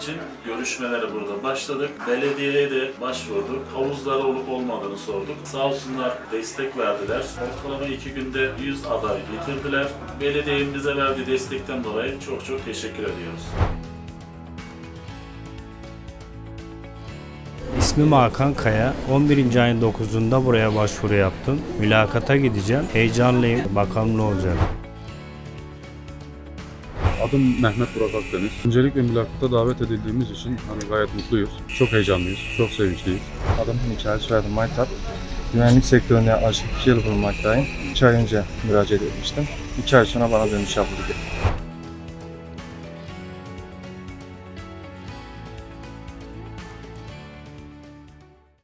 için görüşmelere burada başladık. Belediyeye de başvurduk. Havuzları olup olmadığını sorduk. Sağ olsunlar destek verdiler. Ortalama iki günde 100 aday getirdiler. Belediyenin bize verdiği destekten dolayı çok çok teşekkür ediyoruz. İsmim Hakan Kaya. 11. ayın 9'unda buraya başvuru yaptım. Mülakata gideceğim. Heyecanlıyım. Bakalım ne olacak. Adım Mehmet Burak Akdeniz. Öncelikle mülakata davet edildiğimiz için hani gayet mutluyuz. Çok heyecanlıyız, çok sevinçliyiz. Adım Mikael, soyadım Maytap. Güvenlik sektörüne yaklaşık 2 yıl bulunmaktayım. 2 ay önce müracaat etmiştim. 2 ay sonra bana dönüş yapıldı.